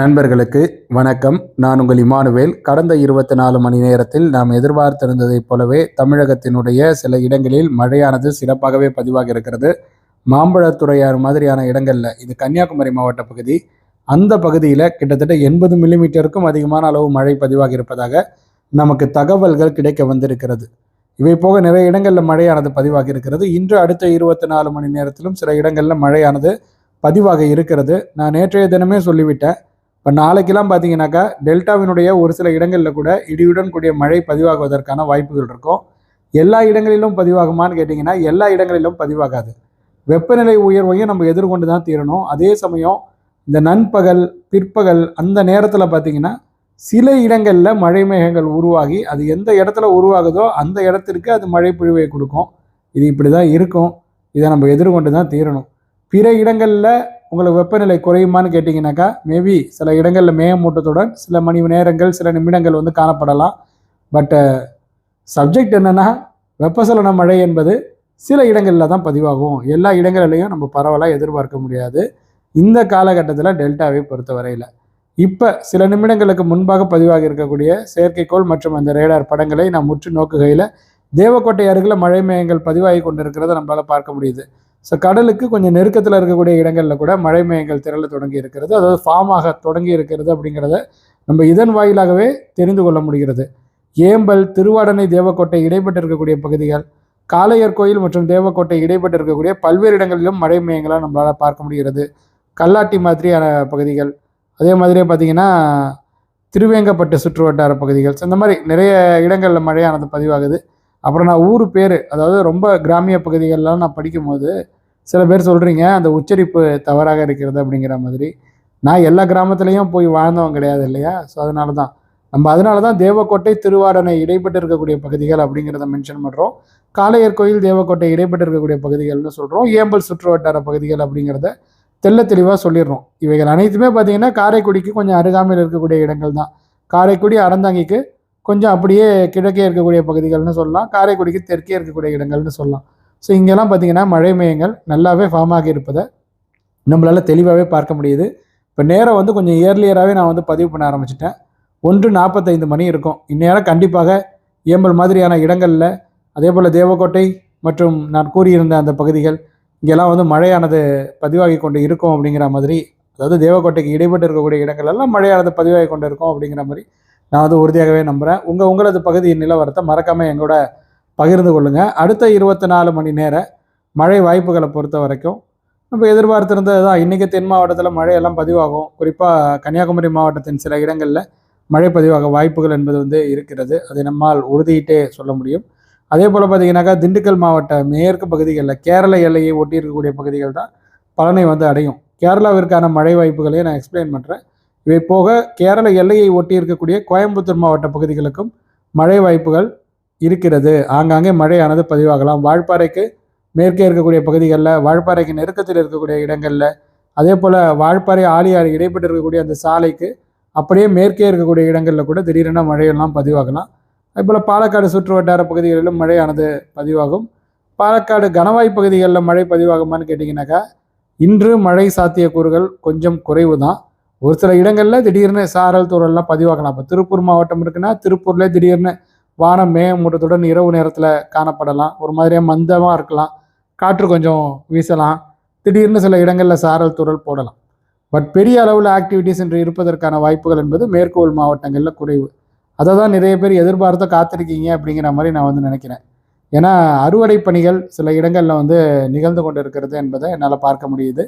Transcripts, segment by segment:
நண்பர்களுக்கு வணக்கம். நான் உங்கள் இமானுவேல். கடந்த இருபத்தி நாலு மணி நேரத்தில் நாம் எதிர்பார்த்திருந்ததைப் போலவே தமிழகத்தினுடைய சில இடங்களில் மழையானது சிறப்பாகவே பதிவாக இருக்கிறது. மாம்பழத்துறையார் மாதிரியான இடங்களில் இது கன்னியாகுமரி மாவட்ட பகுதி. அந்த பகுதியில் கிட்டத்தட்ட எண்பது மில்லிமீட்டருக்கும் அதிகமான அளவு மழை பதிவாக இருப்பதாக நமக்கு தகவல்கள் கிடைக்க வந்திருக்கிறது. இவை போக நிறைய இடங்களில் மழையானது பதிவாக இருக்கிறது. இன்று அடுத்த இருபத்தி நாலு மணி நேரத்திலும் சில இடங்களில் மழையானது பதிவாக இருக்கிறது. நான் நேற்றைய தினமே சொல்லிவிட்டேன். இப்போ நாளைக்கெல்லாம் பார்த்தீங்கன்னாக்கா டெல்டாவினுடைய ஒரு சில இடங்களில் கூட இடியுடன் கூடிய மழை பதிவாகுவதற்கான வாய்ப்புகள் இருக்கும். எல்லா இடங்களிலும் பதிவாகுமான்னு கேட்டிங்கன்னா எல்லா இடங்களிலும் பதிவாகாது. வெப்பநிலை உயர்வையும் நம்ம எதிர்கொண்டு தான் தீரணும். அதே சமயம் இந்த நண்பகல் பிற்பகல் அந்த நேரத்தில் பார்த்தீங்கன்னா சில இடங்களில் மழை மேகங்கள் உருவாகி அது எந்த இடத்துல உருவாகுதோ அந்த இடத்திற்கு அது மழை பொழிவை கொடுக்கும். இது இப்படி தான் இருக்கும். இதை நம்ம எதிர்கொண்டு தான் தீரணும். பிற இடங்களில் உங்களுக்கு வெப்பநிலை குறையுமான்னு கேட்டிங்கனாக்கா மேபி சில இடங்களில் மேகமூட்டத்துடன் சில மணி நேரங்கள் சில நிமிடங்கள் வந்து காணப்படலாம். பட்டு சப்ஜெக்ட் uh, என்னென்னா வெப்பசலன மழை என்பது சில இடங்களில் தான் பதிவாகும். எல்லா இடங்களிலையும் நம்ம பரவலாக எதிர்பார்க்க முடியாது. இந்த காலகட்டத்தில் டெல்டாவை பொறுத்தவரையில். இப்போ சில நிமிடங்களுக்கு முன்பாக பதிவாகி இருக்கக்கூடிய செயற்கைக்கோள் மற்றும் அந்த ரேடார் படங்களை நாம் முற்று நோக்குகையில் தேவக்கோட்டை அருகில் மழை மேகங்கள் பதிவாகி கொண்டிருக்கிறத நம்மளால் பார்க்க முடியுது. ஸோ கடலுக்கு கொஞ்சம் நெருக்கத்தில் இருக்கக்கூடிய இடங்களில் கூட மழை மேகங்கள் திரள தொடங்கி இருக்கிறது. அதாவது ஃபார்ம் ஆக தொடங்கி இருக்கிறது அப்படிங்கிறத நம்ம இதன் வாயிலாகவே தெரிந்து கொள்ள முடிகிறது. ஏம்பல் திருவாடனை தேவக்கோட்டை இடைப்பட்டு இருக்கக்கூடிய பகுதிகள் காளையர் கோயில் மற்றும் தேவக்கோட்டை இடைப்பட்டு இருக்கக்கூடிய பல்வேறு இடங்களிலும் மழை மேகங்களாக நம்மளால் பார்க்க முடிகிறது. கல்லாட்டி மாதிரியான பகுதிகள் அதே மாதிரியே பார்த்தீங்கன்னா திருவேங்கப்பட்டு சுற்று வட்டார பகுதிகள். ஸோ இந்த மாதிரி நிறைய இடங்களில் மழையானது பதிவாகுது. அப்புறம் நான் ஊர் பேர் அதாவது ரொம்ப கிராமிய பகுதிகளெலாம் நான் படிக்கும்போது சில பேர் சொல்கிறீங்க அந்த உச்சரிப்பு தவறாக இருக்கிறது அப்படிங்கிற மாதிரி. நான் எல்லா கிராமத்துலேயும் போய் வாழ்ந்தவன் கிடையாது இல்லையா? ஸோ அதனால தான் நம்ம அதனால தான் தேவக்கோட்டை திருவாடனை இடைப்பட்டு இருக்கக்கூடிய பகுதிகள் அப்படிங்கிறத மென்ஷன் பண்ணுறோம் காளையர் கோயில் தேவக்கோட்டை இடைப்பட்டு இருக்கக்கூடிய பகுதிகள்னு சொல்கிறோம் ஏம்பல் சுற்று வட்டார பகுதிகள் அப்படிங்கிறத தெள்ள தெளிவாக சொல்லிடுறோம். இவைகள் அனைத்துமே பார்த்தீங்கன்னா காரைக்குடிக்கு கொஞ்சம் அருகாமையில் இருக்கக்கூடிய இடங்கள் தான் காரைக்குடி அறந்தாங்கிக்கு கொஞ்சம் அப்படியே கிழக்கே இருக்கக்கூடிய பகுதிகள்னு சொல்லலாம். காரைக்குடிக்கு தெற்கே இருக்கக்கூடிய இடங்கள்னு சொல்லலாம். ஸோ இங்கெல்லாம் பார்த்தீங்கன்னா மழை மையங்கள் நல்லாவே ஃபார்ம் ஆகி இருப்பதை நம்மளால் தெளிவாகவே பார்க்க முடியுது. இப்போ நேரம் வந்து கொஞ்சம் இயர்லியராகவே நான் வந்து பதிவு பண்ண ஆரம்பிச்சிட்டேன். ஒன்று நாற்பத்தைந்து மணி இருக்கும். இந்நேரம் கண்டிப்பாக ஏம்பல் மாதிரியான இடங்களில் அதே போல் தேவக்கோட்டை மற்றும் நான் கூறியிருந்த அந்த பகுதிகள் இங்கெல்லாம் வந்து மழையானது பதிவாகி கொண்டு இருக்கும் அப்படிங்கிற மாதிரி அதாவது தேவக்கோட்டைக்கு இடைப்பட்டு இருக்கக்கூடிய இடங்கள் எல்லாம் மழையானது பதிவாகி கொண்டு இருக்கும் அப்படிங்கிற மாதிரி நான் வந்து உறுதியாகவே நம்புகிறேன் உங்கள் உங்களது பகுதியின் நிலவரத்தை மறக்காமல் எங்களோட பகிர்ந்து கொள்ளுங்கள் அடுத்த இருபத்தி நாலு மணி நேர மழை வாய்ப்புகளை பொறுத்த வரைக்கும் நம்ம எதிர்பார்த்திருந்தது தான் இன்றைக்கி தென் மாவட்டத்தில் மழையெல்லாம் பதிவாகும். குறிப்பாக கன்னியாகுமரி மாவட்டத்தின் சில இடங்களில் மழை பதிவாக வாய்ப்புகள் என்பது வந்து இருக்கிறது. அதை நம்மால் உறுதியிட்டே சொல்ல முடியும். அதே போல் பார்த்தீங்கன்னாக்கா திண்டுக்கல் மாவட்ட மேற்கு பகுதிகளில் கேரள எல்லையை ஒட்டி இருக்கக்கூடிய பகுதிகள் தான் பலனை வந்து அடையும். கேரளாவிற்கான மழை வாய்ப்புகளையும் நான் எக்ஸ்பிளைன் பண்ணுறேன் இவை போக கேரள எல்லையை ஒட்டி இருக்கக்கூடிய கோயம்புத்தூர் மாவட்ட பகுதிகளுக்கும் மழை வாய்ப்புகள் இருக்கிறது. ஆங்காங்கே மழையானது பதிவாகலாம். வால்பாறைக்கு மேற்கே இருக்கக்கூடிய பகுதிகளில் வால்பாறைக்கு நெருக்கத்தில் இருக்கக்கூடிய இடங்களில் அதே போல் வால்பாறை ஆலியாறு இடைப்பட்டு இருக்கக்கூடிய அந்த சாலைக்கு அப்படியே மேற்கே இருக்கக்கூடிய இடங்களில் கூட திடீரென மழையெல்லாம் பதிவாகலாம். அதுபோல் பாலக்காடு சுற்று வட்டார பகுதிகளிலும் மழையானது பதிவாகும். பாலக்காடு கனவாய் பகுதிகளில் மழை பதிவாகுமான்னு கேட்டிங்கனாக்கா இன்று மழை சாத்தியக்கூறுகள் கொஞ்சம் குறைவு தான் ஒரு சில இடங்களில் திடீர்னு சாரல் தூரல்லாம் பதிவாகலாம். இப்போ திருப்பூர் மாவட்டம் இருக்குன்னா திருப்பூர்லேயே திடீர்னு வானம் மேகமூட்டத்துடன் இரவு நேரத்தில் காணப்படலாம். ஒரு மாதிரியாக மந்தமாக இருக்கலாம். காற்று கொஞ்சம் வீசலாம். திடீர்னு சில இடங்களில் சாரல் தூரல் போடலாம். பட் பெரிய அளவில் ஆக்டிவிட்டீஸ் என்று இருப்பதற்கான வாய்ப்புகள் என்பது மேற்கோள் மாவட்டங்களில் குறைவு. அதை தான் நிறைய பேர் எதிர்பார்த்து காத்திருக்கீங்க அப்படிங்கிற மாதிரி நான் வந்து நினைக்கிறேன். ஏன்னா அறுவடை பணிகள் சில இடங்களில் வந்து நிகழ்ந்து கொண்டு இருக்கிறது என்பதை என்னால் பார்க்க முடியுது.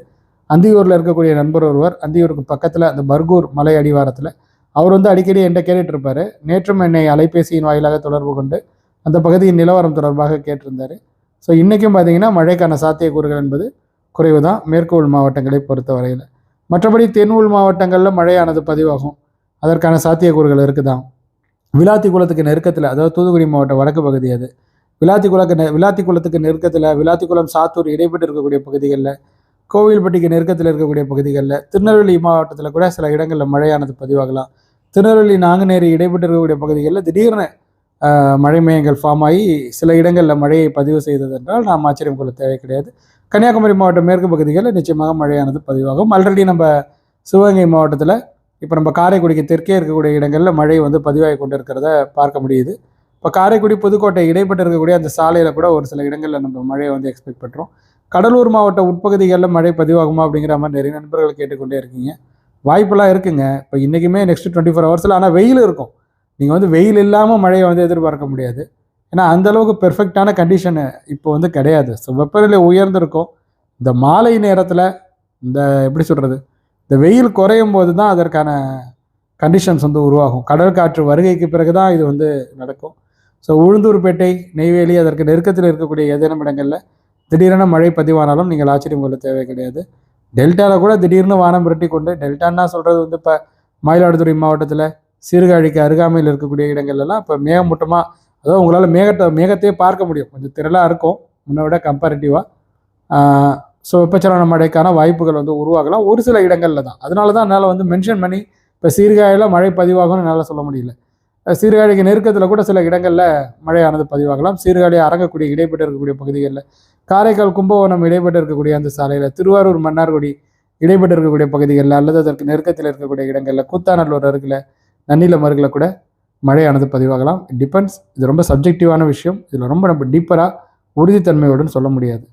அந்தியூரில் இருக்கக்கூடிய நண்பர் ஒருவர் அந்தியூருக்கு பக்கத்தில் அந்த பர்கூர் மலை அடிவாரத்தில் அவர் வந்து அடிக்கடி என்கிட்ட கேட்டுட்டு இருப்பார் நேற்றும் என்னை அலைபேசியின் வாயிலாக தொடர்பு கொண்டு அந்த பகுதியின் நிலவரம் தொடர்பாக கேட்டிருந்தார். ஸோ இன்றைக்கும் பார்த்தீங்கன்னா மழைக்கான சாத்தியக்கூறுகள் என்பது குறைவு தான் மேற்கு உள் மாவட்டங்களை பொறுத்த வரையில் மற்றபடி தென் உள் மாவட்டங்களில் மழையானது பதிவாகும். அதற்கான சாத்தியக்கூறுகள் இருக்குதான் விளாத்தி குளத்துக்கு நெருக்கத்தில் அதாவது தூத்துக்குடி மாவட்ட வடக்கு பகுதி அது. விளாத்தி குளக்கு நெ விளாத்தி குளத்துக்கு நெருக்கத்தில் விளாத்திக்குளம் சாத்தூர் இடைப்பட்டு இருக்கக்கூடிய பகுதிகளில் கோவில்பட்டிக்கு நெருக்கத்தில் இருக்கக்கூடிய பகுதிகளில் திருநெல்வேலி மாவட்டத்தில் கூட சில இடங்களில் மழையானது பதிவாகலாம். திருநெல்வேலி நாங்குநேரி இடைப்பட்டு இருக்கக்கூடிய பகுதிகளில் திடீர்னு மழை மையங்கள் ஃபார்ம் ஆகி சில இடங்களில் மழையை பதிவு செய்தது என்றால் நாம் ஆச்சரியம் கொள்ள தேவை கிடையாது. கன்னியாகுமரி மாவட்டம் மேற்கு பகுதிகளில் நிச்சயமாக மழையானது பதிவாகும். ஆல்ரெடி நம்ம சிவகங்கை மாவட்டத்தில் இப்போ நம்ம காரைக்குடிக்கு தெற்கே இருக்கக்கூடிய இடங்களில் மழை வந்து பதிவாகி கொண்டு இருக்கிறத பார்க்க முடியுது. இப்போ காரைக்குடி புதுக்கோட்டை இடைப்பட்டு இருக்கக்கூடிய அந்த சாலையில் கூட ஒரு சில இடங்களில் நம்ம மழையை வந்து எக்ஸ்பெக்ட் பண்ணுறோம் கடலூர் மாவட்ட உட்பகுதிகளில் மழை பதிவாகுமா அப்படிங்கிற மாதிரி நிறைய நண்பர்கள் கேட்டுக்கொண்டே இருக்கீங்க. வாய்ப்பெல்லாம் இருக்குங்க. இப்போ இன்றைக்குமே நெக்ஸ்ட் டுவெண்ட்டி ஃபோர் ஹவர்ஸில் ஆனால் வெயில் இருக்கும். நீங்கள் வந்து வெயில் இல்லாமல் மழையை வந்து எதிர்பார்க்க முடியாது. ஏன்னா அந்த அளவுக்கு பெர்ஃபெக்டான கண்டிஷனு இப்போ வந்து கிடையாது. ஸோ வெப்பநிலை உயர்ந்திருக்கும். இந்த மாலை நேரத்தில் இந்த எப்படி சொல்கிறது இந்த வெயில் குறையும் போது தான் அதற்கான கண்டிஷன்ஸ் வந்து உருவாகும். கடல் காற்று வருகைக்கு பிறகு தான் இது வந்து நடக்கும். ஸோ உளுந்தூர்பேட்டை நெய்வேலி அதற்கு நெருக்கத்தில் இருக்கக்கூடிய ஏதேனும் இடங்களில் திடீரென மழை பதிவானாலும் நீங்கள் ஆச்சரியம் கொள்ள தேவை கிடையாது. டெல்டாவில் கூட திடீர்னு வானம் புரட்டி கொண்டு டெல்டான்னா சொல்கிறது வந்து இப்போ மயிலாடுதுறை மாவட்டத்தில் சீர்காழிக்கு அருகாமையில் இருக்கக்கூடிய இடங்கள்லாம் இப்போ மேகமூட்டமாக அதாவது உங்களால் மேகத்தை மேகத்தையே பார்க்க முடியும். கொஞ்சம் திரளாக இருக்கும். முன்னை விட கம்பேரிட்டிவாக ஸோ வெப்பச்சலன மழைக்கான வாய்ப்புகள் வந்து உருவாகலாம். ஒரு சில இடங்களில் தான். அதனால தான் என்னால் வந்து மென்ஷன் பண்ணி இப்போ சீர்காழியில் மழை பதிவாகும்னு என்னால் சொல்ல முடியல. சீர்காழிக்கு நெருக்கத்தில் கூட சில இடங்களில் மழையானது பதிவாகலாம். சீர்காழி அறங்கக்கூடிய இடைப்பட்டு இருக்கக்கூடிய பகுதிகளில் காரைக்கால் கும்பகோணம் இடைப்பட்டு இருக்கக்கூடிய அந்த சாலையில் திருவாரூர் மன்னார்குடி இடைப்பட்டு இருக்கக்கூடிய பகுதிகளில் அல்லது அதற்கு நெருக்கத்தில் இருக்கக்கூடிய இடங்களில் கூத்தாநல்லூர் அருகில் நன்னிலம் அருகில் கூட மழையானது பதிவாகலாம். டிபெண்ட்ஸ் இது ரொம்ப சப்ஜெக்டிவான விஷயம். இதில் ரொம்ப நம்ம டீப்பராக உறுதித்தன்மையுடன் சொல்ல முடியாது.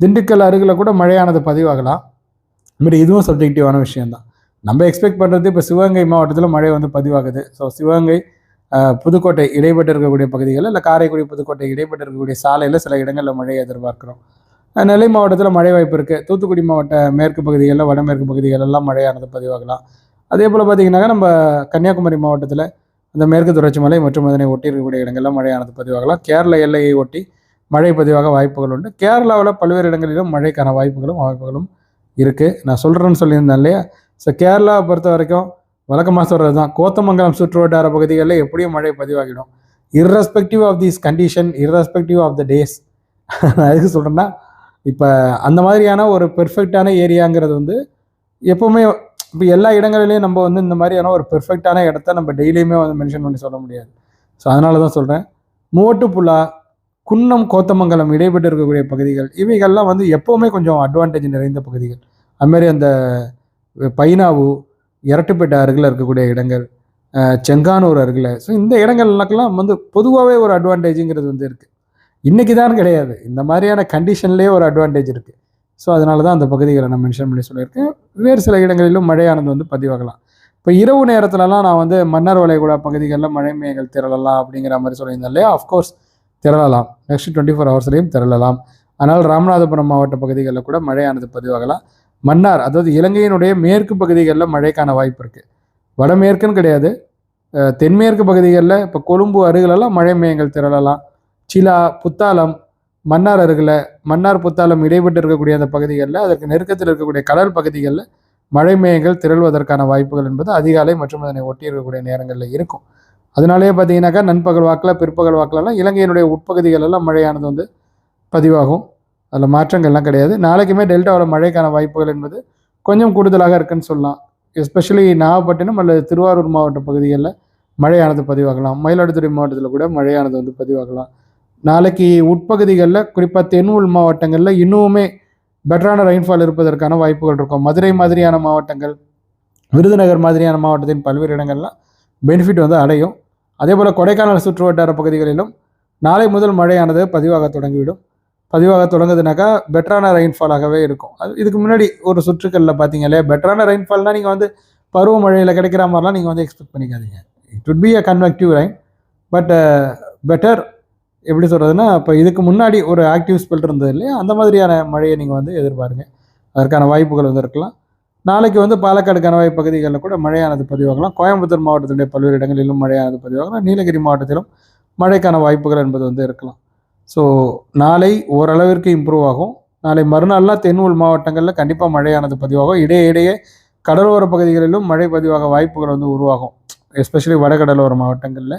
திண்டுக்கல் அருகில் கூட மழையானது பதிவாகலாம். இதுமாரி இதுவும் சப்ஜெக்டிவான விஷயம்தான். நம்ம எக்ஸ்பெக்ட் பண்ணுறது இப்போ சிவகங்கை மாவட்டத்தில் மழை வந்து பதிவாகுது. ஸோ சிவகங்கை புதுக்கோட்டை இடைப்பட்டு இருக்கக்கூடிய பகுதிகளில் இல்லை காரைக்குடி புதுக்கோட்டை இடைப்பட்டு இருக்கக்கூடிய சாலையில் சில இடங்களில் மழையை எதிர்பார்க்குறோம். நெல்லை மாவட்டத்தில் மழை வாய்ப்பு இருக்குது தூத்துக்குடி மாவட்ட மேற்கு பகுதிகளில் வடமேற்கு பகுதிகளெல்லாம் மழையானது பதிவாகலாம். அதே போல் பார்த்தீங்கன்னாக்கா நம்ம கன்னியாகுமரி மாவட்டத்தில் அந்த மேற்கு தொடர்ச்சி மலை மற்றும் அதனை ஒட்டி இருக்கக்கூடிய இடங்கள்லாம் மழையானது பதிவாகலாம். கேரள எல்லையை ஒட்டி மழை பதிவாக வாய்ப்புகள் உண்டு. கேரளாவில் பல்வேறு இடங்களிலும் மழைக்கான வாய்ப்புகளும் வாய்ப்புகளும் இருக்குது நான் சொல்கிறேன்னு சொல்லியிருந்தேன் இல்லையா? ஸோ கேரளாவை பொறுத்த வரைக்கும் வழக்கமாக சொல்கிறது தான் கோத்தமங்கலம் சுற்றுவட்டார பகுதிகளில் எப்படியும் மழை பதிவாகிடும். Irrespective of this condition irrespective of the days அதுக்கு எதுக்கு சொல்கிறேன்னா இப்போ அந்த மாதிரியான ஒரு பெர்ஃபெக்டான ஏரியாங்கிறது வந்து எப்போவுமே இப்போ எல்லா இடங்களிலையும் நம்ம வந்து இந்த மாதிரியான ஒரு பெர்ஃபெக்டான இடத்த நம்ம டெய்லியுமே வந்து மென்ஷன் பண்ணி சொல்ல முடியாது. ஸோ அதனால தான் சொல்கிறேன் மூவட்டுப்புழா குன்னம் கோத்தமங்கலம் இடைப்பட்டு இருக்கக்கூடிய பகுதிகள் இவைகள்லாம் வந்து எப்போவுமே கொஞ்சம் அட்வான்டேஜ் நிறைந்த பகுதிகள். அதுமாரி அந்த பைனாவு இரட்டுப்பேட்டை அருகில் இருக்கக்கூடிய இடங்கள் செங்கானூர் அருகில். ஸோ இந்த இடங்கள்லாம் வந்து பொதுவாகவே ஒரு அட்வான்டேஜுங்கிறது வந்து இருக்குது இன்றைக்கி தான் கிடையாது. இந்த மாதிரியான கண்டிஷன்லேயே ஒரு அட்வான்டேஜ் இருக்குது ஸோ அதனால தான் அந்த பகுதிகளை நான் மென்ஷன் பண்ணி சொல்லியிருக்கேன். வேறு சில இடங்களிலும் மழையானது வந்து பதிவாகலாம். இப்போ இரவு நேரத்துலலாம் நான் வந்து மன்னர் வளைகுடா பகுதிகளில் மழை மேகங்கள் திரளலாம் அப்படிங்கிற மாதிரி சொல்லியிருந்தேன் இல்லையா? ஆஃப்கோர்ஸ் திரளலாம். நெக்ஸ்ட் டுவெண்ட்டி ஃபோர் ஹவர்ஸ்லேயும் திரளலாம். ஆனால் ராமநாதபுரம் மாவட்ட பகுதிகளில் கூட மழையானது பதிவாகலாம். மன்னார் அதாவது இலங்கையினுடைய மேற்கு பகுதிகளில் மழைக்கான வாய்ப்பு இருக்குது வடமேற்குன்னு கிடையாது. தென்மேற்கு பகுதிகளில் இப்போ கொழும்பு அருகிலெல்லாம் மழை மேகங்கள் திரளலாம். சிலா புத்தாலம் மன்னார் அருகில் மன்னார் புத்தாலம் இடைப்பட்டு இருக்கக்கூடிய அந்த பகுதிகளில் அதற்கு நெருக்கத்தில் இருக்கக்கூடிய கடல் பகுதிகளில் மழை மேயங்கள் திரள்வதற்கான வாய்ப்புகள் என்பது அதிகாலை மற்றும் அதனை ஒட்டி இருக்கக்கூடிய நேரங்களில் இருக்கும். அதனாலேயே பார்த்தீங்கன்னாக்கா நண்பகல் வாக்கில் பிற்பகல் வாக்கிலலாம் இலங்கையினுடைய உட்பகுதிகள் எல்லாம் மழையானது வந்து பதிவாகும். அதில் மாற்றங்கள்லாம் கிடையாது. நாளைக்குமே டெல்டாவில் மழைக்கான வாய்ப்புகள் என்பது கொஞ்சம் கூடுதலாக இருக்குன்னு சொல்லலாம். எஸ்பெஷலி நாகப்பட்டினம் அல்லது திருவாரூர் மாவட்ட பகுதிகளில் மழையானது பதிவாகலாம். மயிலாடுதுறை மாவட்டத்தில் கூட மழையானது வந்து பதிவாகலாம். நாளைக்கு உட்பகுதிகளில் குறிப்பாக தென் உள் மாவட்டங்களில் இன்னுமே பெட்டரான ரெயின்ஃபால் இருப்பதற்கான வாய்ப்புகள் இருக்கும். மதுரை மாதிரியான மாவட்டங்கள் விருதுநகர் மாதிரியான மாவட்டத்தின் பல்வேறு இடங்கள்லாம் பெனிஃபிட் வந்து அடையும். அதே போல் கொடைக்கானல் சுற்று வட்டார பகுதிகளிலும் நாளை முதல் மழையானது பதிவாக தொடங்கிவிடும். பதிவாக தொடங்குதுனாக்கா பெட்டரான ரெயின்ஃபாலாகவே இருக்கும். அது இதுக்கு முன்னாடி ஒரு சுற்றுக்களில் பார்த்தீங்க இல்லையா பெட்டரான ரெயின்ஃபால்னால் நீங்கள் வந்து பருவமழையில் கிடைக்கிற மாதிரிலாம் நீங்கள் வந்து எக்ஸ்பெக்ட் பண்ணிக்காதீங்க. It would be a convective rain but better எப்படி சொல்கிறதுனா இப்போ இதுக்கு முன்னாடி ஒரு ஆக்டிவ் ஸ்பெல் இருந்தது இல்லையா அந்த மாதிரியான மழையை நீங்கள் வந்து எதிர்பாருங்க. அதற்கான வாய்ப்புகள் வந்து இருக்கலாம். நாளைக்கு வந்து பாலக்காடு கணவாய் பகுதிகளில் கூட மழையானது பதிவாகலாம். கோயம்புத்தூர் மாவட்டத்தினுடைய பல்வேறு இடங்களிலும் மழையானது பதிவாகலாம். நீலகிரி மாவட்டத்திலும் மழைக்கான வாய்ப்புகள் என்பது வந்து இருக்கலாம். ஸோ நாளை ஓரளவிற்கு இம்ப்ரூவ் ஆகும். நாளை மறுநாள்லாம் தென் உள் மாவட்டங்களில் கண்டிப்பாக மழையானது பதிவாகும். இடையே இடையே கடலோர பகுதிகளிலும் மழை பதிவாக வாய்ப்புகள் வந்து உருவாகும். எஸ்பெஷலி வடகடலோர மாவட்டங்களில்.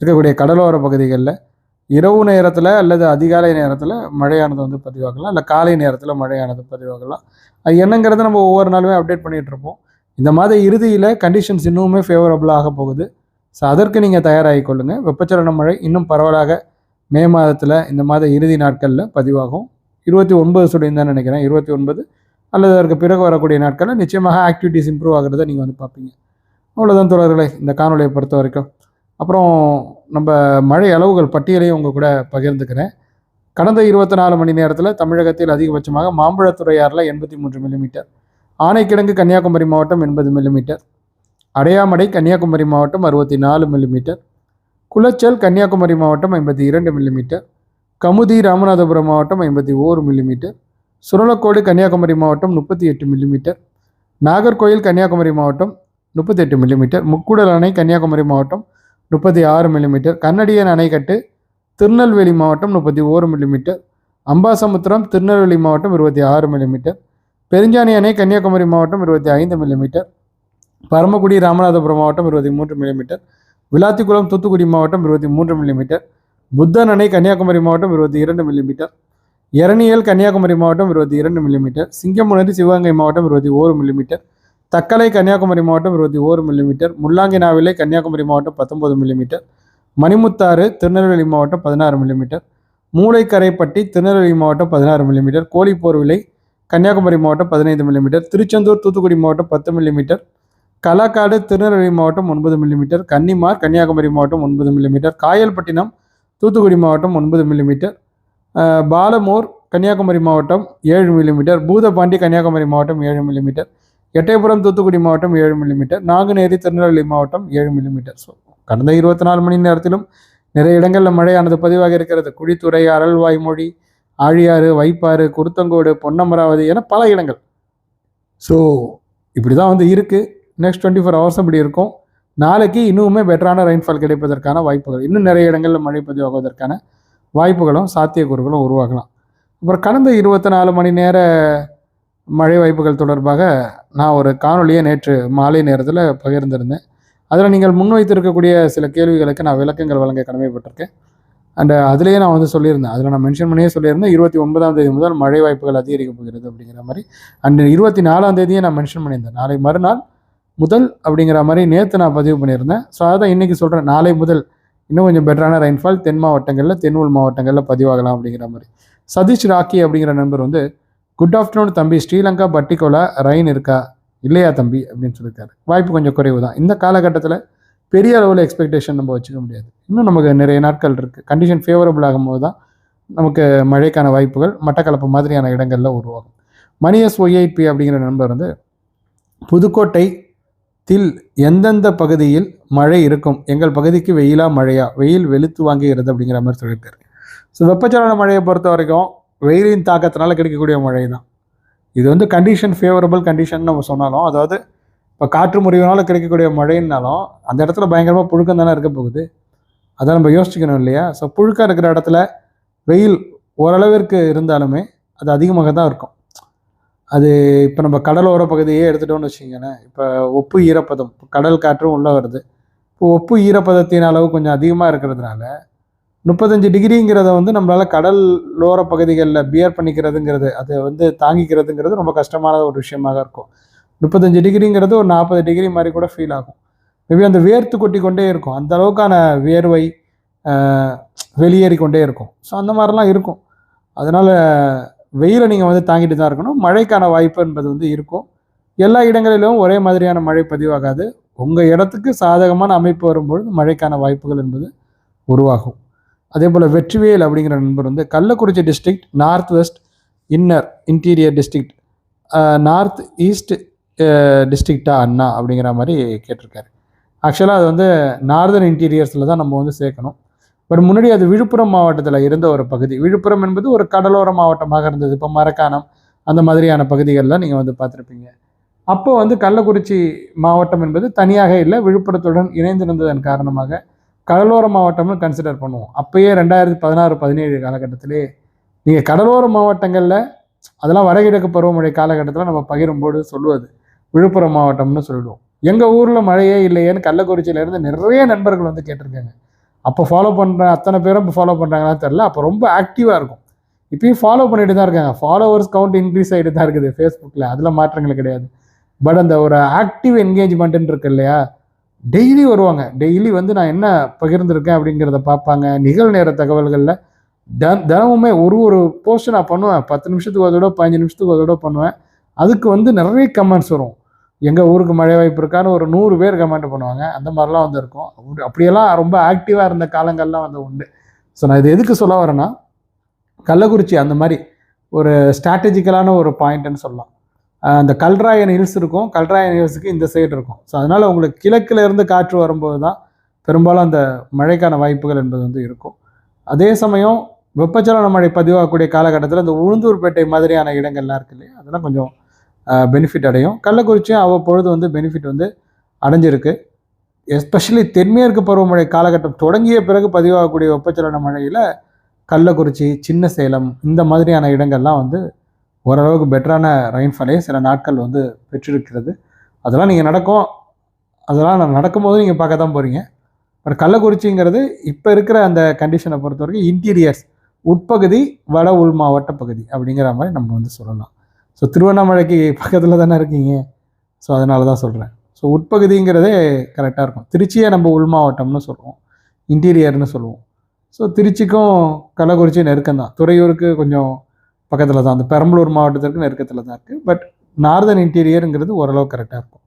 இருக்கக்கூடிய கடலோர பகுதிகளில் இரவு நேரத்தில் அல்லது அதிகாலை நேரத்தில் மழையானது வந்து பதிவாகலாம். இல்லை காலை நேரத்தில் மழையானது பதிவாகலாம். அது என்னங்கிறத நம்ம ஒவ்வொரு நாளுமே அப்டேட் பண்ணிகிட்டு இருப்போம். இந்த மாத இறுதியில் கண்டிஷன்ஸ் இன்னுமே ஃபேவரபுளாக போகுது. ஸோ அதற்கு நீங்கள் தயாராகி கொள்ளுங்கள் வெப்பச்சலன மழை இன்னும் பரவலாக மே மாதத்தில் இந்த மாத இறுதி நாட்களில் பதிவாகும். இருபத்தி ஒன்பது சொல்லியிருந்தேன் நினைக்கிறேன். இருபத்தி ஒன்பது. அல்லது அதற்கு பிறகு வரக்கூடிய நாட்களில் நிச்சயமாக ஆக்டிவிட்டிஸ் இம்ப்ரூவ் ஆகிறத நீங்கள் வந்து பார்ப்பீங்க. அவ்வளோதான் தொடர்களை இந்த காணொலியை பொறுத்த வரைக்கும். அப்புறம் நம்ம மழை அளவுகள் பட்டியலையும் உங்கள் கூட பகிர்ந்துக்கிறேன். கடந்த இருபத்தி நாலு மணி நேரத்தில் தமிழகத்தில் அதிகபட்சமாக மாம்பழத்துறையாரில் எண்பத்தி மூன்று மில்லிமீட்டர் ஆனைக்கிழங்கு கன்னியாகுமரி மாவட்டம் எண்பது மில்லிமீட்டர் அடையாமடை கன்னியாகுமரி மாவட்டம் அறுபத்தி நாலு மில்லிமீட்டர் குளச்சல் கன்னியாகுமரி மாவட்டம் ஐம்பத்தி இரண்டு மில்லிமீட்டர் கமுதி ராமநாதபுரம் மாவட்டம் ஐம்பத்தி ஓரு மில்லிமீட்டர் சுரலக்கோடு கன்னியாகுமரி மாவட்டம் முப்பத்தி எட்டு மில்லிமீட்டர் நாகர்கோயில் கன்னியாகுமரி மாவட்டம் முப்பத்தெட்டு மில்லிமீட்டர் முக்கூடல் அணை கன்னியாகுமரி மாவட்டம் முப்பத்தி ஆறு மில்லிமீட்டர் கன்னடியன் அணைக்கட்டு திருநெல்வேலி மாவட்டம் முப்பத்தி ஓரு மில்லிமீட்டர் அம்பாசமுத்திரம் திருநெல்வேலி மாவட்டம் இருபத்தி ஆறு மில்லிமீட்டர் பெருஞ்சாணி அணை கன்னியாகுமரி மாவட்டம் இருபத்தி ஐந்து மில்லிமீட்டர் பரமக்குடி ராமநாதபுரம் மாவட்டம் இருபத்தி மூன்று மில்லிமீட்டர் விளாத்திக்குளம் தூத்துக்குடி மாவட்டம் இருபத்தி மூன்று மில்லிமீட்டர் புத்தன் அணை கன்னியாகுமரி மாவட்டம் இருபத்தி இரண்டு மில்லிமீட்டர் இரணியல் கன்னியாகுமரி மாவட்டம் இருபத்தி இரண்டு மில்லிமீட்டர் சிங்கமுனரி சிவகங்கை மாவட்டம் இருபத்தி ஓரு மில்லிமீட்டர் தக்கலை கன்னியாகுமரி மாவட்டம் இருபத்தி ஓரு மில்லிமீட்டர் முள்ளாங்கினாவிலை கன்னியாகுமரி மாவட்டம் பத்தொன்பது மில்லிமீட்டர் மணிமுத்தாறு திருநெல்வேலி மாவட்டம் பதினாறு மில்லிமீட்டர் மூளைக்கரைப்பட்டி திருநெல்வேலி மாவட்டம் பதினாறு மில்லிமீட்டர் கோழிப்போர்விலை கன்னியாகுமரி மாவட்டம் பதினைந்து மில்லிமீட்டர் திருச்செந்தூர் தூத்துக்குடி மாவட்டம் பத்து மில்லிமீட்டர் களக்காடு திருநெல்வேலி மாவட்டம் ஒன்பது மில்லிமீட்டர் கன்னிமார் கன்னியாகுமரி மாவட்டம் ஒன்பது மில்லிமீட்டர் காயல்பட்டினம் தூத்துக்குடி மாவட்டம் ஒன்பது மில்லிமீட்டர் பாலமூர் கன்னியாகுமரி மாவட்டம் ஏழு மில்லிமீட்டர் பூதபாண்டி கன்னியாகுமரி மாவட்டம் ஏழு மில்லிமீட்டர் எட்டயபுரம் தூத்துக்குடி மாவட்டம் ஏழு மில்லிமீட்டர் நாங்குநேரி திருநெல்வேலி மாவட்டம் ஏழு மில்லிமீட்டர் ஸோ கடந்த இருபத்தி நாலு மணி நேரத்திலும் நிறைய இடங்களில் மழையானது பதிவாக இருக்கிறது. குழித்துறை அரல்வாய்மொழி ஆழியாறு வைப்பாறு குருத்தங்கோடு பொன்னமராவதி என பல இடங்கள். ஸோ இப்படி தான் வந்து இருக்குது நெக்ஸ்ட் டுவெண்ட்டி ஃபோர் ஹவர்ஸ் இப்படி இருக்கும். நாளைக்கு இன்னுமே பெட்டரான ரெயின்ஃபால் கிடைப்பதற்கான வாய்ப்புகள். இன்னும் நிறைய இடங்களில் மழை பதிவாகுவதற்கான வாய்ப்புகளும் சாத்தியக்கூறுகளும் உருவாகலாம். அப்புறம் கடந்த இருபத்தி நாலு மணி நேர மழை வாய்ப்புகள் தொடர்பாக நான் ஒரு காணொலியை நேற்று மாலை நேரத்தில் பகிர்ந்திருந்தேன். அதில் நீங்கள் முன்வைத்திருக்கக்கூடிய சில கேள்விகளுக்கு நான் விளக்கங்கள் வழங்க கடமைப்பட்டிருக்கேன். அண்ட் அதுலேயே நான் வந்து சொல்லியிருந்தேன். அதில் நான் மென்ஷன் பண்ணியே சொல்லியிருந்தேன். இருபத்தி ஒன்பதாம் தேதி முதல் மழை வாய்ப்புகள் அதிகரிக்கப் போகிறது அப்படிங்கிற மாதிரி. அண்ட் இருபத்தி நாலாம் தேதியே நான் மென்ஷன் பண்ணியிருந்தேன். நாளை மறுநாள் முதல் அப்படிங்கிற மாதிரி நேற்று நான் பதிவு பண்ணியிருந்தேன். ஸோ அதான் இன்றைக்கி சொல்கிறேன் நாளை முதல் இன்னும் கொஞ்சம் பெட்டரான ரெயின்ஃபால் தென் மாவட்டங்களில் தென்னுள் மாவட்டங்களில் பதிவாகலாம் அப்படிங்கிற மாதிரி. சதீஷ் ராக்கி அப்படிங்கிற நண்பர் வந்து குட் ஆஃப்டர்நூன் தம்பி. ஸ்ரீலங்கா பட்டிக்கோலா ரெயின் இருக்கா? இல்லையா தம்பி அப்படின்னு சொல்லியிருக்காரு. வாய்ப்பு கொஞ்சம் குறைவு தான். இந்த காலகட்டத்தில் பெரிய அளவில் எக்ஸ்பெக்டேஷன் நம்ம வச்சுக்க முடியாது. இன்னும் நமக்கு நிறைய நாட்கள் இருக்குது கண்டிஷன் ஃபேவரபிள் ஆகும்போது தான் நமக்கு மழைக்கான வாய்ப்புகள் மட்டக்களப்பு மாதிரியான இடங்களில் உருவாகும். மணியஸ் ஒய்ஐபி அப்படிங்கிற நண்பர் வந்து புதுக்கோட்டை தில் எந்தெந்த பகுதியில் மழை இருக்கும்? எங்கள் பகுதிக்கு வெயிலா மழையா? வெயில் வெளுத்து வாங்குகிறது அப்படிங்கிற மாதிரி சொல்லியிருக்காரு. ஸோ வெப்பச்சலன மழையை பொறுத்த வரைக்கும் வெயிலின் தாக்கத்தினால கிடைக்கக்கூடிய மழை தான் இது வந்து கண்டிஷன் ஃபேவரபிள் கண்டிஷன் நம்ம சொன்னாலும் அதாவது இப்போ காற்று முறிவினால கிடைக்கக்கூடிய மழைன்னாலும் அந்த இடத்துல பயங்கரமாக புழுக்கம் தானே இருக்க போகுது. அதை நம்ம யோசிச்சுக்கணும் இல்லையா? ஸோ புழுக்கம் இருக்கிற இடத்துல வெயில் ஓரளவிற்கு இருந்தாலுமே அது அதிகமாக தான் இருக்கும். அது இப்போ நம்ம கடலோர பகுதியே எடுத்துட்டோம்னு வச்சுக்கோங்களேன். இப்போ ஒப்பு ஈரப்பதம் இப்போ கடல் காற்றும் உள்ளே வருது. இப்போ ஒப்பு ஈரப்பதத்தின் அளவு கொஞ்சம் அதிகமாக இருக்கிறதுனால முப்பத்தஞ்சு டிகிரிங்கிறத வந்து நம்மளால் கடலோர பகுதிகளில் பியர் பண்ணிக்கிறதுங்கிறது அதை வந்து தாங்கிக்கிறதுங்கிறது ரொம்ப கஷ்டமான ஒரு விஷயமாக இருக்கும். முப்பத்தஞ்சு டிகிரிங்கிறது ஒரு நாற்பது டிகிரி மாதிரி கூட ஃபீல் ஆகும். மேபி அந்த வேர்த்து கொட்டி கொண்டே இருக்கும். அந்த அளவுக்கான வேர்வை வெளியேறி கொண்டே இருக்கும். ஸோ அந்த மாதிரிலாம் இருக்கும். அதனால் வெயிலை நீங்கள் வந்து தாங்கிட்டு தான் இருக்கணும். மழைக்கான வாய்ப்பு என்பது வந்து இருக்கும். எல்லா இடங்களிலும் ஒரே மாதிரியான மழை பதிவாகாது. உங்கள் இடத்துக்கு சாதகமான அமைப்பு வரும்பொழுது மழைக்கான வாய்ப்புகள் என்பது உருவாகும். அதே போல் வெற்றிவேல் அப்படிங்கிற நண்பர் வந்து Kallakurichi district north west inner interior district north east டிஸ்ட்ரிக்டா அண்ணா அப்படிங்கிற மாதிரி கேட்டிருக்காரு. ஆக்சுவலாக அது வந்து நார்தர்ன் இன்டீரியர்ஸில் தான் நம்ம வந்து சேர்க்கணும். பட் முன்னாடி அது விழுப்புரம் மாவட்டத்தில் இருந்த ஒரு பகுதி. விழுப்புரம் என்பது ஒரு கடலோர மாவட்டமாக இருந்தது. இப்போ மரக்காணம் அந்த மாதிரியான பகுதிகளில் நீங்கள் வந்து பார்த்துருப்பீங்க. அப்போ வந்து கள்ளக்குறிச்சி மாவட்டம் என்பது தனியாக இல்லை விழுப்புரத்துடன் இணைந்திருந்ததன் காரணமாக கடலோர மாவட்டம்னு கன்சிடர் பண்ணுவோம். அப்போயே ரெண்டாயிரத்தி பதினாறு பதினேழு காலகட்டத்திலே நீங்கள் கடலோர மாவட்டங்களில் அதெல்லாம் வடகிழக்கு பருவமழை காலகட்டத்தில் நம்ம பகிரும்போது சொல்லுவது விழுப்புரம் மாவட்டம்னு சொல்லிடுவோம் எங்கள் ஊரில் மழையே இல்லையேன்னு கள்ளக்குறிச்சியிலேருந்து நிறைய நண்பர்கள் வந்து கேட்டிருக்காங்க. அப்போ ஃபாலோ பண்ணுற அத்தனை பேரும் இப்போ ஃபாலோ பண்ணுறாங்களான்னு தெரில அப்போ ரொம்ப ஆக்டிவாக இருக்கும். இப்பயும் ஃபாலோ பண்ணிட்டு தான் இருக்காங்க. ஃபாலோவர்ஸ் கவுண்ட் இன்க்ரீஸ் ஆகிட்டு தான் இருக்குது ஃபேஸ்புக்கில் அதில் மாற்றங்கள் கிடையாது. பட் அந்த ஒரு ஆக்டிவ் என்கேஜ்மெண்ட்டுன்னு இருக்கு இல்லையா? டெய்லி வருவாங்க. டெய்லி வந்து நான் என்ன பகிர்ந்திருக்கேன் அப்படிங்கிறத பார்ப்பாங்க. நிகழ்நேர தகவல்களில் த தினமுமே ஒரு ஒரு போஸ்ட்டு நான் பண்ணுவேன். பத்து நிமிஷத்துக்கு ஒரு தடவை பதினஞ்சு நிமிஷத்துக்கு ஒரு தடவை பண்ணுவேன். அதுக்கு வந்து நிறைய கமெண்ட்ஸ் வரும். எங்கள் ஊருக்கு மழை வாய்ப்பு இருக்கான்னு ஒரு நூறு பேர் கமெண்ட் பண்ணுவாங்க. அந்த மாதிரிலாம் வந்து இருக்கும். அப்படியெல்லாம் ரொம்ப ஆக்டிவாக இருந்த காலங்கள்லாம் வந்து உண்டு. ஸோ நான் இது எதுக்கு சொல்ல வரேன்னா கள்ளக்குறிச்சி அந்த மாதிரி ஒரு ஸ்ட்ராட்டஜிக்கலான ஒரு பாயிண்ட்டுன்னு சொல்லலாம். அந்த கல்ராயன் ஹில்ஸ் இருக்கும். கல்ராயன் ஹில்ஸுக்கு இந்த சைடு இருக்கும். ஸோ அதனால் உங்களுக்கு கிழக்கில் இருந்து காற்று வரும்போது தான் பெரும்பாலும் அந்த மழைக்கான வாய்ப்புகள் என்பது வந்து இருக்கும். அதே சமயம் வெப்பச்சலன மழை பதிவாகக்கூடிய காலகட்டத்தில் இந்த உளுந்தூர்பேட்டை மாதிரியான இடங்கள்லாம் இருக்கு இல்லையா? அதெல்லாம் கொஞ்சம் பெனிஃபிட் அடையும். கள்ளக்குறிச்சியும் அவ்வப்பொழுது வந்து பெனிஃபிட் வந்து அடைஞ்சிருக்கு. எஸ்பெஷலி தென்மேற்கு பருவமழை காலகட்டம் தொடங்கிய பிறகு பதிவாகக்கூடிய வெப்பச்சலன மழையில் கள்ளக்குறிச்சி சின்ன சேலம் இந்த மாதிரியான இடங்கள்லாம் வந்து ஓரளவுக்கு பெட்டரான ரெயின்ஃபாலே சில நாட்கள் வந்து பெற்றிருக்கிறது. அதெல்லாம் நீங்கள் நடக்கும். அதெல்லாம் நான் நடக்கும்போது நீங்கள் பார்க்க தான் போகிறீங்க பட் கள்ளக்குறிச்சிங்கிறது இப்போ இருக்கிற அந்த கண்டிஷனை பொறுத்த வரைக்கும் இன்டீரியர்ஸ் உட்பகுதி வட உள் மாவட்ட பகுதி அப்படிங்கிற மாதிரி நம்ம வந்து சொல்லலாம். ஸோ திருவண்ணாமலைக்கு பக்கத்தில் தானே இருக்கீங்க? ஸோ அதனால தான் சொல்கிறேன் ஸோ உட்பகுதிங்கிறதே கரெக்டாக இருக்கும். திருச்சியை நம்ம உள் மாவட்டம்னு சொல்லுவோம். இன்டீரியர்னு சொல்லுவோம். ஸோ திருச்சிக்கும் கள்ளக்குறிச்சி நெருக்கம் தான் துறையூருக்கு கொஞ்சம் பக்கத்தில் தான் அந்த பெரம்பலூர் மாவட்டத்திற்கு நெருக்கத்தில் தான் இருக்குது பட் நார்தன் இன்டீரியருங்கிறது ஓரளவு கரெக்டாக இருக்கும்.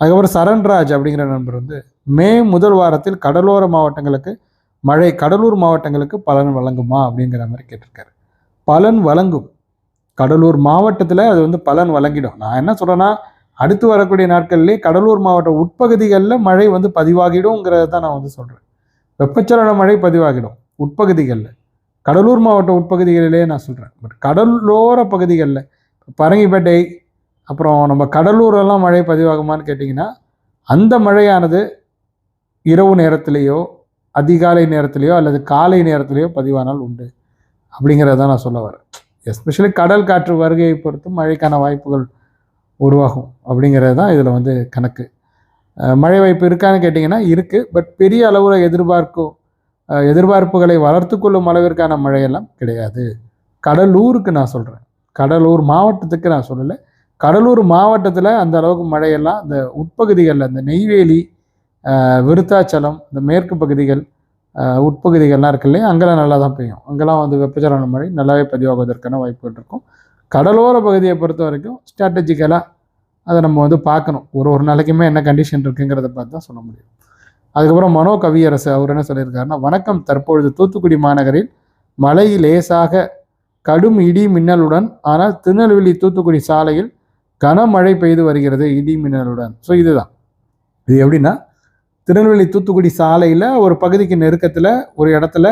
அதுக்கப்புறம் சரண்ராஜ் அப்படிங்கிற நண்பர் வந்து மே முதல் வாரத்தில் கடலோர மாவட்டங்களுக்கு மழை கடலூர் மாவட்டங்களுக்கு பலன் வழங்குமா அப்படிங்கிற மாதிரி கேட்டிருக்காரு. பலன் வழங்கும். கடலூர் மாவட்டத்தில் அது வந்து பலன் வழங்கிடும். நான் என்ன சொல்கிறேன்னா அடுத்து வரக்கூடிய நாட்கள்லேயே கடலூர் மாவட்ட உட்பகுதிகளில் மழை வந்து பதிவாகிடும்ங்கிறத தான் நான் வந்து சொல்கிறேன் வெப்பச்சலன மழை பதிவாகிடும் உட்பகுதிகளில். கடலூர் மாவட்ட உட்பகுதிகளிலே நான் சொல்கிறேன் பட் கடலோர பகுதிகளில் பரங்கிப்பேட்டை அப்புறம் நம்ம கடலூரெல்லாம் மழை பதிவாகுமான்னு கேட்டிங்கன்னா அந்த மழையானது இரவு நேரத்திலேயோ அதிகாலை நேரத்திலேயோ அல்லது காலை நேரத்திலேயோ பதிவானால் உண்டு. அப்படிங்கிறத நான் சொல்ல வரேன். எஸ்பெஷலி கடல் காற்று வருகையை பொறுத்து மழைக்கான வாய்ப்புகள் உருவாகும் அப்படிங்கிறது தான் இதில் வந்து கணக்கு. மழை வாய்ப்பு இருக்கான்னு கேட்டிங்கன்னா இருக்குது பட் பெரிய அளவில் எதிர்பார்க்கும் எதிர்பார்ப்புகளை வளர்த்து கொள்ளும் அளவிற்கான மழையெல்லாம் கிடையாது. கடலூருக்கு நான் சொல்கிறேன் கடலூர் மாவட்டத்துக்கு நான் சொல்லலை. கடலூர் மாவட்டத்தில் அந்த அளவுக்கு மழையெல்லாம் இந்த உட்பகுதிகளில் இந்த நெய்வேலி விருத்தாச்சலம் இந்த மேற்கு பகுதிகள் உட்பகுதிகள்லாம் இருக்கு இல்லையா? அங்கெல்லாம் நல்லா தான் பெய்யும். அங்கெல்லாம் வந்து வெப்பச்சலன மழை நல்லாவே பதிவாகுவதற்கான வாய்ப்புகள் இருக்கும். கடலோர பகுதியை பொறுத்த வரைக்கும் ஸ்ட்ராட்டஜிக்கலாக அதை நம்ம வந்து பார்க்கணும். ஒரு ஒரு நாளைக்குமே என்ன கண்டிஷன் இருக்குங்கிறத பார்த்து தான் சொல்ல முடியும். அதுக்கப்புறம் மனோ கவியரசு அவர் என்ன சொல்லியிருக்காருன்னா வணக்கம். தற்பொழுது தூத்துக்குடி மாநகரில் மழை லேசாக கடும் இடி மின்னலுடன் ஆனால் திருநெல்வேலி தூத்துக்குடி சாலையில் கனமழை பெய்து வருகிறது இடி மின்னலுடன். ஸோ இதுதான். இது எப்படின்னா திருநெல்வேலி தூத்துக்குடி சாலையில் ஒரு பகுதிக்கு நெருக்கத்தில் ஒரு இடத்துல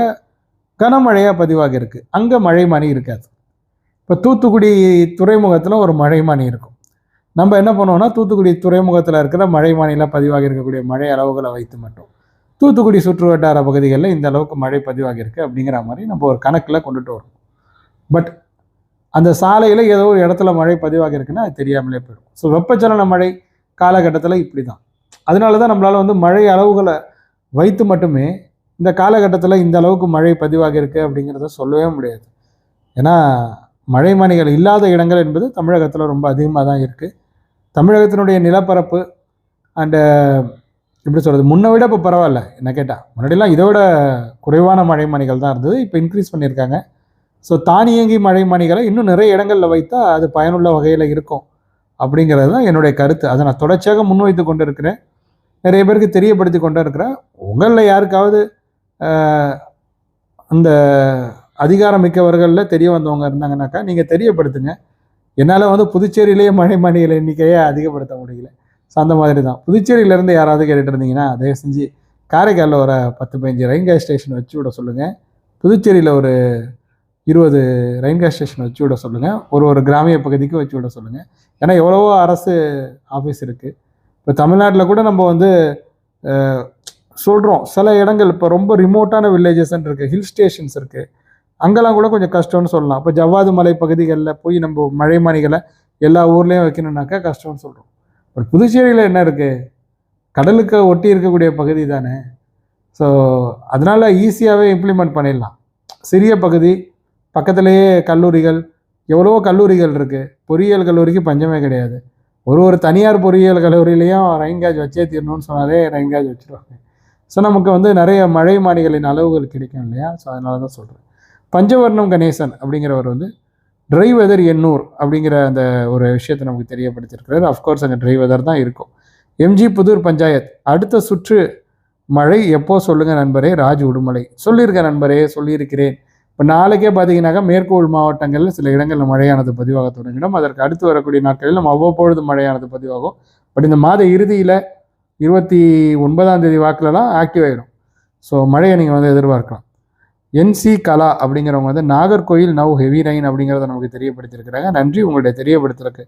கனமழையாக பதிவாகியிருக்கு அங்கே மழைமானி இருக்காது. இப்போ தூத்துக்குடி துறைமுகத்தில் ஒரு மழைமானி இருக்கும். நம்ம என்ன பண்ணுவோம்னா தூத்துக்குடி துறைமுகத்தில் இருக்கிற மழைமானியில் பதிவாகி இருக்கக்கூடிய மழை அளவுகளை வைத்து மட்டும் தூத்துக்குடி சுற்று வட்டார பகுதிகளில் இந்த அளவுக்கு மழை பதிவாகியிருக்கு அப்படிங்கிற மாதிரி நம்ம ஒரு கணக்கில் கொண்டுட்டு வரும். பட் அந்த சாலையில் ஏதோ ஒரு இடத்துல மழை பதிவாகியிருக்குன்னா அது தெரியாமலே போயிடும். ஸோ வெப்பச்சலன மழை காலகட்டத்தில் இப்படி தான் அதனால தான் நம்மளால் வந்து மழை அளவுகளை வைத்து மட்டுமே இந்த காலகட்டத்தில் இந்த அளவுக்கு மழை பதிவாக இருக்குது அப்படிங்கிறத சொல்லவே முடியாது. ஏன்னா மழைமானிகள் இல்லாத இடங்கள் என்பது தமிழகத்தில் ரொம்ப அதிகமாக தான் இருக்குது தமிழகத்தினுடைய நிலப்பரப்பு அண்டு எப்படி சொல்கிறது முன்னை விட இப்போ பரவாயில்ல என்ன கேட்டால் முன்னாடிலாம் இதை விட குறைவான மழைமானிகள் தான் இருந்தது இப்போ இன்க்ரீஸ் பண்ணியிருக்காங்க. ஸோ தானியங்கி மழைமானிகளை இன்னும் நிறைய இடங்களில் வைத்தால் அது பயனுள்ள வகையில் இருக்கும் அப்படிங்கிறது தான் என்னுடைய கருத்து. அதை நான் தொடர்ச்சியாக முன்வைத்து கொண்டு இருக்கிறேன் நிறைய பேருக்கு தெரியப்படுத்தி கொண்டு இருக்கிறேன் உங்களில் யாருக்காவது அந்த அதிகாரம் மிக்கவர்களில் தெரிய வந்தவங்க இருந்தாங்கன்னாக்கா நீங்கள் தெரியப்படுத்துங்க. என்னால் வந்து புதுச்சேரியிலேயே மழை மானிகள் எண்ணிக்கையை அதிகப்படுத்த முடியல. ஸோ அந்த மாதிரி தான் புதுச்சேரியிலேருந்து யாராவது கேட்டுட்டு இருந்தீங்கன்னா தயவு செஞ்சு காரைக்காலில் ஒரு பத்து பதினஞ்சு ரயில்வே ஸ்டேஷன் வச்சு விட சொல்லுங்கள் புதுச்சேரியில் ஒரு இருபது ரயில்வே ஸ்டேஷன் வச்சு விட சொல்லுங்கள் ஒரு ஒரு கிராமிய பகுதிக்கு வச்சு விட சொல்லுங்கள் ஏன்னா எவ்வளவோ அரசு ஆஃபீஸ் இருக்குது இப்போ தமிழ்நாட்டில் கூட நம்ம வந்து சொல்கிறோம் சில இடங்கள் இப்போ ரொம்ப ரிமோட்டான வில்லேஜஸ்ன்னு இருக்குது ஹில் ஸ்டேஷன்ஸ் இருக்குது அங்கெல்லாம் கூட கொஞ்சம் கஷ்டம்னு சொல்லலாம். இப்போ ஜவ்வாது மலை பகுதிகளில் போய் நம்ம மழைமானிகளை எல்லா ஊர்லேயும் வைக்கணும்னாக்கா கஷ்டம்னு சொல்கிறோம் ஒரு புதுச்சேரியில் என்ன இருக்குது கடலுக்கு ஒட்டி இருக்கக்கூடிய பகுதி தானே. ஸோ அதனால் ஈஸியாகவே இம்ப்ளிமெண்ட் பண்ணிடலாம். சிறிய பகுதி பக்கத்துலேயே கல்லூரிகள் எவ்வளவோ கல்லூரிகள் இருக்குது பொறியியல் கல்லூரிக்கு பஞ்சமே கிடையாது. ஒரு ஒரு தனியார் பொறியியல் கல்லூரியிலையும் ரெயின் கேஜ் வச்சே தீரணும்னு சொன்னாலே ரெயின் கேஜ் வச்சுருவாங்க. ஸோ நமக்கு வந்து நிறைய மழை மாடிகளின் அளவுகள் கிடைக்கும் இல்லையா? ஸோ அதனால தான் சொல்கிறேன் பஞ்சவர்ணம் கணேசன் அப்படிங்கிறவர் வந்து ட்ரை வெதர் எண்ணூர் அப்படிங்கிற அந்த ஒரு விஷயத்தை நமக்கு தெரியப்படுத்தியிருக்கிறார். அஃப்கோர்ஸ் அங்கே ட்ரை வெதர் தான் இருக்கும். எம்ஜி புதூர் பஞ்சாயத் அடுத்த சுற்று மழை எப்போ சொல்லுங்கள் நண்பரே? ராஜ் உடுமலை. சொல்லியிருக்கேன் நண்பரே சொல்லியிருக்கிறேன். இப்போ நாளைக்கே பார்த்தீங்கன்னாக்கா மேற்கோள் மாவட்டங்களில் சில இடங்களில் மழையானது பதிவாக தொடங்கிடும். அதற்கு அடுத்து வரக்கூடிய நாட்களில் நம்ம அவ்வப்பொழுது மழையானது பதிவாகும். பட் இந்த மாத இறுதியில் இருபத்தி ஒன்பதாம் தேதி வாக்கிலலாம் ஆக்டிவ் ஆகிடும் ஸோ மழையை நீங்கள் வந்து எதிர்பார்க்கலாம். என்சி கலா அப்படிங்கிறவங்க வந்து நாகர்கோயில் நவ் ஹெவி ரைன் அப்படிங்கிறத நமக்கு தெரியப்படுத்தியிருக்கிறாங்க. நன்றி. உங்களுடைய தெரியப்படுத்துறதுக்கு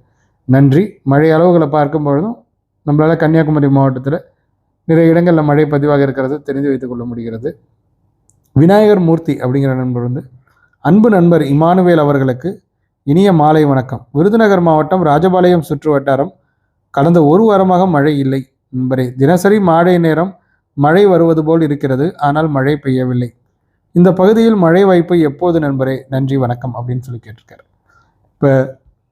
நன்றி. மழை அளவுகளை பார்க்கும் பொழுதும் நம்மளால் கன்னியாகுமரி மாவட்டத்தில் நிறைய இடங்களில் மழை பதிவாக இருக்கிறது தெரிந்து வைத்துக் கொள்ள முடிகிறது. விநாயகர் மூர்த்தி அப்படிங்கிற நண்பர் வந்து அன்பு நண்பர் இமானுவேல் அவர்களுக்கு இனிய மாலை வணக்கம். விருதுநகர் மாவட்டம் ராஜபாளையம் சுற்று வட்டாரம். கடந்த ஒரு வாரமாக மழை இல்லை நண்பரே. தினசரி மாலை நேரம் மழை வருவது போல் இருக்கிறது. ஆனால் மழை பெய்யவில்லை. இந்த பகுதியில் மழை வாய்ப்பு எப்போது நண்பரே? நன்றி வணக்கம் அப்படின்னு சொல்லி கேட்டிருக்காரு. இப்போ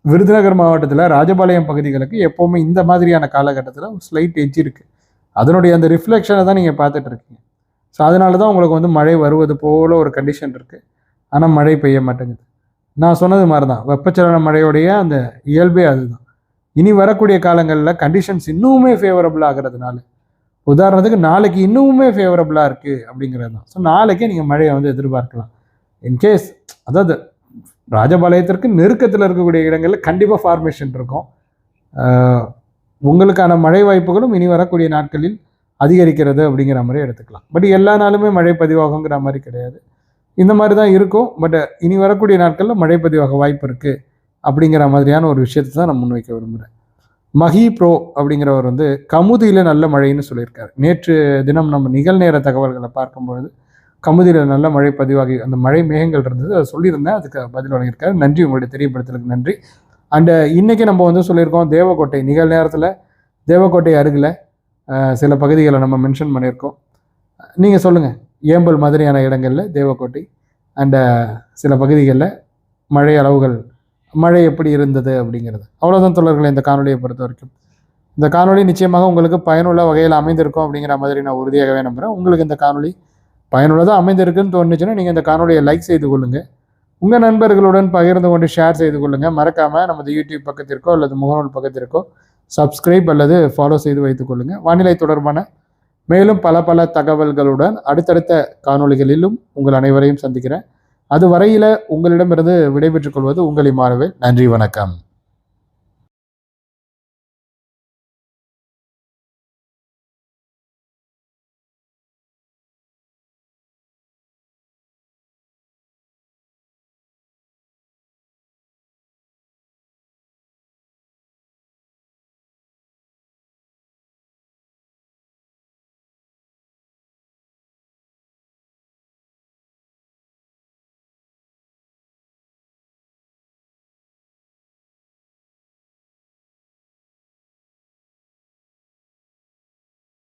விருதுநகர் மாவட்டத்தில் ராஜபாளையம் பகுதிகளுக்கு எப்போவுமே இந்த மாதிரியான காலகட்டத்தில் ஒரு ஸ்லைட் எட்ஜ் இருக்குது அதனுடைய அந்த ரிஃப்ளெக்ஷனை தான் நீங்கள் பார்த்துட்டு இருக்கீங்க. ஸோ அதனால தான் உங்களுக்கு வந்து மழை வருவது போல ஒரு கண்டிஷன் இருக்குது ஆனால் மழை பெய்ய மாட்டேங்குது. நான் சொன்னது மாதிரி தான் வெப்பச்சலன மழையுடைய அந்த இயல்பே அதுதான். இனி வரக்கூடிய காலங்களில் கண்டிஷன்ஸ் இன்னுமே ஃபேவரபுள் ஆகிறதுனால. உதாரணத்துக்கு நாளைக்கு இன்னுமே ஃபேவரபுளாக இருக்குது அப்படிங்கிறது தான். ஸோ நாளைக்கே நீங்கள் மழையை வந்து எதிர்பார்க்கலாம். இன்கேஸ் அதாவது ராஜபாளையத்திற்கு நெருக்கத்தில் இருக்கக்கூடிய இடங்களில் கண்டிப்பாக ஃபார்மேஷன் இருக்கும். உங்களுக்கான மழை வாய்ப்புகளும் இனி வரக்கூடிய நாட்களில் அதிகரிக்கிறது அப்படிங்கிற மாதிரி எடுத்துக்கலாம். பட் எல்லா நாளுமே மழை பதிவாகுங்கிற மாதிரி கிடையாது. இந்த மாதிரி தான் இருக்கும். பட் இனி வரக்கூடிய நாட்களில் மழை பதிவாக வாய்ப்பு இருக்குது அப்படிங்கிற மாதிரியான ஒரு விஷயத்தை தான் நான் முன்வைக்க விரும்புகிறேன் மஹி ப்ரோ அப்படிங்கிறவர் வந்து கமுதியில் நல்ல மழைன்னு சொல்லியிருக்காரு. நேற்று தினம் நம்ம நிகழ்நேர தகவல்களை பார்க்கும்பொழுது கமுதியில் நல்ல மழை பதிவாகி அந்த மழை மேகங்கள் இருந்தது. அதை சொல்லியிருந்தேன். அதுக்கு பதில் வழங்கியிருக்காரு. நன்றி. உங்களுடைய தெரியப்படுத்தலுக்கு நன்றி. அண்டு இன்றைக்கி நம்ம வந்து சொல்லியிருக்கோம் தேவக்கோட்டை நிகழ்நேரத்தில் தேவக்கோட்டை அருகில் சில பகுதிகளை நம்ம மென்ஷன் பண்ணியிருக்கோம். நீங்கள் சொல்லுங்கள் ஏம்பல் மாதிரியான இடங்களில் தேவக்கோட்டை அண்டு சில பகுதிகளில் மழை அளவுகள் மழை எப்படி இருந்தது அப்படிங்கிறது. அவ்வளோதான் தொடர்களை இந்த காணொலியை பொறுத்த வரைக்கும் இந்த காணொலி நிச்சயமாக உங்களுக்கு பயனுள்ள வகையில் அமைந்திருக்கும் அப்படிங்கிற மாதிரி நான் உறுதியாகவே நம்புகிறேன் உங்களுக்கு இந்த காணொலி பயனுள்ளதாக அமைந்திருக்குன்னு தோணுச்சுன்னா நீங்கள் இந்த காணொலியை லைக் செய்து கொள்ளுங்கள் உங்கள் நண்பர்களுடன் பகிர்ந்து கொண்டு ஷேர் செய்து கொள்ளுங்கள் மறக்காமல் நமது யூடியூப் பக்கத்திற்கோ அல்லது முகநூல் பக்கத்திற்கோ சப்ஸ்கிரைப் அல்லது ஃபாலோ செய்து வைத்துக் கொள்ளுங்கள் வானிலை தொடர்பான மேலும் பல பல தகவல்களுடன் அடுத்தடுத்த காணொளிகளிலும் உங்கள் அனைவரையும் சந்திக்கிறேன். அது வரையில் உங்களிடமிருந்து விடைபெற்றுக் கொள்வது உங்களை மாறவே. நன்றி வணக்கம்.